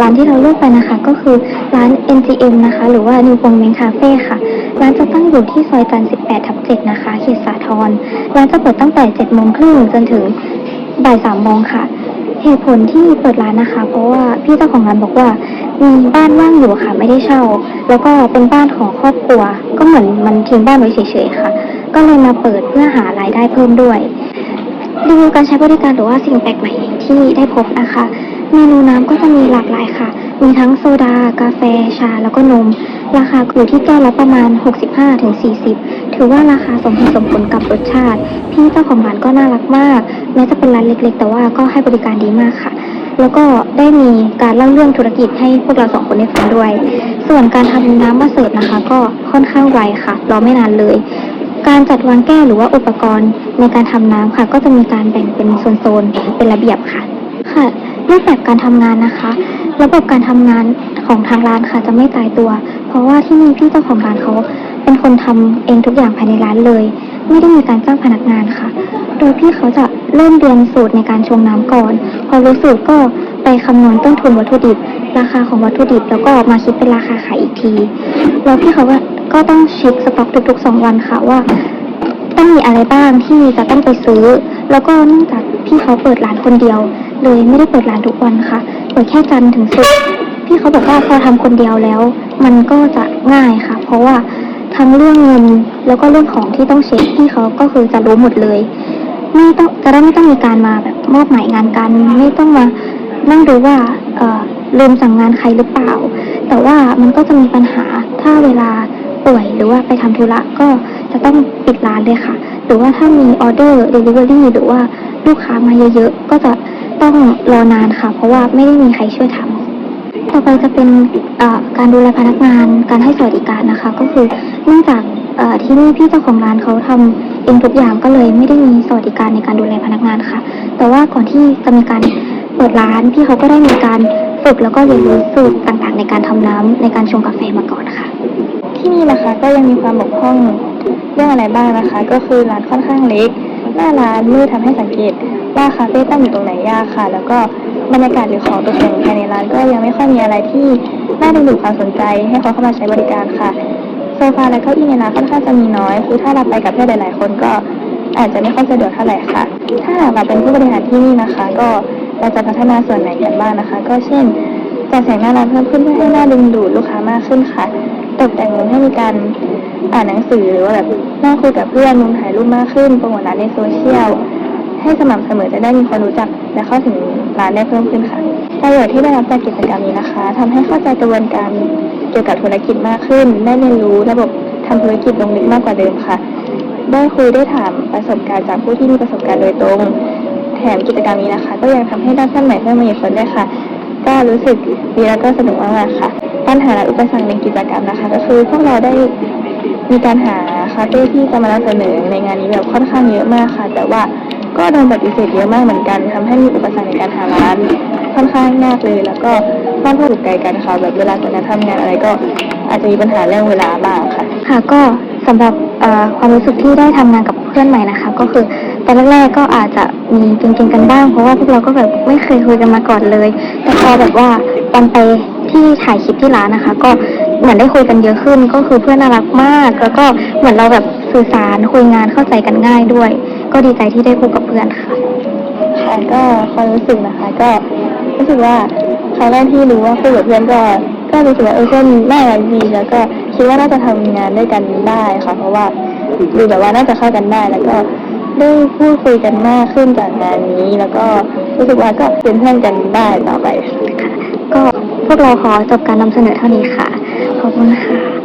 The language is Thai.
ร้านที่เราเลือกไปนะคะ ก็คือร้าน NGM นะคะ หรือว่า New ปงเมงคาเฟ่ค่ะ ร้านจะตั้งอยู่ที่ซอยจันทร์18 ทับ 7 นะคะ เขตสาทร ร้านจะเปิดตั้งแต่7โมงครึ่งจนถึงบ่าย3โมงค่ะ เหตุผลที่เปิดร้านนะคะ เพราะว่าพี่เจ้าของร้านบอกว่ามีบ้านว่างอยู่ค่ะ ไม่ได้เช่า แล้วก็เป็นบ้านของครอบครัว ก็เหมือนมันทิ้งบ้านไว้เฉยๆค่ะ ก็เลยมาเปิดเพื่อหารายได้เพิ่มด้วยรีวิวการใช้บริการหรือว่าสิ่งแปลกใหม่ที่ได้พบนะคะ เมนูน้ำก็จะมีหลากหลายค่ะ มีทั้งโซดา กาแฟ ชา แล้วก็นม ราคาอยู่ที่แก้วละประมาณ 65-40 ถือว่าราคาสมเหตุสมผลกับรสชาติ พี่เจ้าของร้านก็น่ารักมาก แม้จะเป็นร้านเล็กๆ แต่ว่าก็ให้บริการดีมากค่ะ แล้วก็ได้มีการเล่าเรื่องธุรกิจให้พวกเราสองคนได้ฟังด้วย ส่วนการทำน้ำมาเสิร์ฟนะคะ ก็ค่อนข้างไวค่ะ รอไม่นานเลย การจัดวางแก้วหรือว่าอุปกรณ์ในการทำน้ำค่ะ ก็จะมีการแบ่งเป็นโซนๆ เป็นระเบียบค่ะ ค่ะ รูปแบบการทำงานนะคะ ระบบการทำงานของทางร้านค่ะจะไม่ตายตัว เพราะว่าที่นี่พี่เจ้าของร้านเขาเป็นคนทำเองทุกอย่างภายในร้านเลย ไม่ได้มีการจ้างพนักงานค่ะ โดยพี่เขาจะเริ่มเรียนสูตรในการชงน้ำก่อน พอรู้สูตรก็ไปคำนวณต้นทุนวัตถุดิบ ราคาของวัตถุดิบ แล้วก็มาคิดเป็นราคาขายอีกทีแล้วพี่เขาว่าก็ต้องเช็คสต็อกทุกๆสองวันค่ะว่าต้องมีอะไรบ้างที่จะต้องไปซื้อ แล้วก็เนื่องจากพี่เขาเปิดร้านคนเดียว เลยไม่ได้เปิดร้านทุกวันค่ะ เปิดแค่จันทร์ถึงศุกร์พี่เขาบอกว่าพอทำคนเดียวแล้ว มันก็จะง่ายค่ะ เพราะว่าทั้งเรื่องเงินแล้วก็เรื่องของที่ต้องเช็คพี่เขาก็คือจะรู้หมดเลยไม่ต้องจะได้ไม่ต้องมีการมาแบบมอบหมายงานกันไม่ต้องมานั่งดูว่าเอ่อลืมสั่งงานใครหรือเปล่า แต่ว่ามันก็จะมีปัญหาถ้าเวลาป่วยหรือว่าไปทำธุระก็จะต้องปิดร้านเลยค่ะ หรือว่าถ้ามีออเดอร์เดลิเวอรี่หรือว่าลูกค้ามาเยอะๆก็จะ ต้องรอนานค่ะ เพราะว่าไม่ได้มีใครช่วยทำต่อไปจะเป็นการดูแลพนักงาน การให้สวัสดิการนะคะ ก็คือเนื่องจากที่นี่พี่เจ้าของร้านเขาทำเองทุกอย่างก็เลยไม่ได้มีสวัสดิการในการดูแลพนักงานค่ะ แต่ว่าก่อนที่จะมีการเปิดร้านพี่เขาก็ได้มีการฝึกแล้วก็เรียนรู้สูตรต่างๆ ในการทำน้ำในการชงกาแฟมาก่อนค่ะ ที่นี่นะคะก็ยังมีความบกพร่องเรื่องอะไรบ้างนะคะ ก็คือร้านค่อนข้างเล็ก หน้าร้านมืดทำให้สังเกต ว่าคาเฟ่ตั้งอยู่ตรงไหนยากค่ะ แล้วก็บรรยากาศหรือของตกแต่งภายในร้านก็ยังไม่ค่อยมีอะไรที่น่าดึงดูดความสนใจ ให้เขาเข้ามาใช้บริการค่ะโซฟาและเก้าอี้ในร้านค่อนข้างจะมีน้อย คือถ้าเราไปกับเพื่อนหลาย ๆ คนก็อาจจะไม่ค่อยสะดวกเท่าไหร่ค่ะ ถ้าเราเป็นผู้บริหารที่นี่นะคะ ก็เราจะพัฒนาส่วนไหนกันบ้างนะคะ ก็เช่นจัดแสงหน้าร้านเพิ่มขึ้นเพื่อให้หน้าดึงดูดลูกค้ามากขึ้นค่ะ ตกแต่งมุมให้มีการอ่านหนังสือหรือว่าแบบนั่งคุยกับเพื่อนมุมถ่ายรูปมากขึ้นโปรโมทร้านในโซเชียล ให้สม่ำเสมอจะได้มีคนรู้จัก และเข้าถึงร้านได้เพิ่มขึ้นค่ะประโยชน์ที่ได้รับจากกิจกรรมนี้นะคะทำให้เข้าใจกระบวนการเกี่ยวกับธุรกิจมากขึ้น ได้เรียนรู้ระบบทำธุรกิจลงลึกมากกว่าเดิมค่ะ ได้คุยได้ถามประสบการณ์จากผู้ที่มีประสบการณ์โดยตรง แถมกิจกรรมนี้นะคะ ก็ยังทำให้ได้เพื่อนใหม่เพิ่มมาอีกคนด้วยค่ะ ก็รู้สึกดีแล้วก็สนุกมากๆค่ะ ปัญหาและอุปสรรคในกิจกรรมนะคะ ก็คือพวกเราได้มีการหาคาเฟ่ที่จะมาเสนอในงานนี้แบบค่อนข้างเยอะมากค่ะ แต่ว่า ก็โดนปฏิเสธเยอะมากเหมือนกันทำให้มีอุปสรรคในการหาร้านค่อนข้างยากเลย แล้วก็บ้านเพื่อนอยู่ไกลกันค่ะแบบเวลาจะนัดทำงานอะไรก็อาจจะมีปัญหาเรื่องเวลาบ้างค่ะ ค่ะก็สำหรับความรู้สึกที่ได้ทำงานกับเพื่อนใหม่นะคะ ก็คือตอนแรกๆก็อาจจะมีเก่งๆกันบ้าง เพราะว่าพวกเราก็แบบไม่เคยคุยกันมาก่อนเลย แต่พอแบบว่าตอนไปที่ถ่ายคลิปที่ร้านนะคะ ก็เหมือนได้คุยกันเยอะขึ้น ก็คือเพื่อนน่ารักมาก แล้วก็เหมือนเราแบบสื่อสารคุยงานเข้าใจกันง่ายด้วย ก็ดีใจที่ได้พูดกับเพื่อนค่ะ ค่ะก็ความรู้สึกนะคะ ก็รู้สึกว่าครั้งแรกที่รู้ว่าคุยกับเพื่อนก็ ก็รู้สึกว่าเออเพื่อนน่ารักดีแล้วก็คิดว่าน่าจะทำงานด้วยกันได้ค่ะ เพราะว่าดูแบบว่าน่าจะเข้ากันได้แล้วก็ได้พูดคุยกันมากขึ้นจากงานนี้ แล้วก็รู้สึกว่าก็เป็นเพื่อนกันได้ต่อไปค่ะ ก็พวกเราขอจบการนำเสนอเท่านี้ค่ะ ขอบคุณค่ะ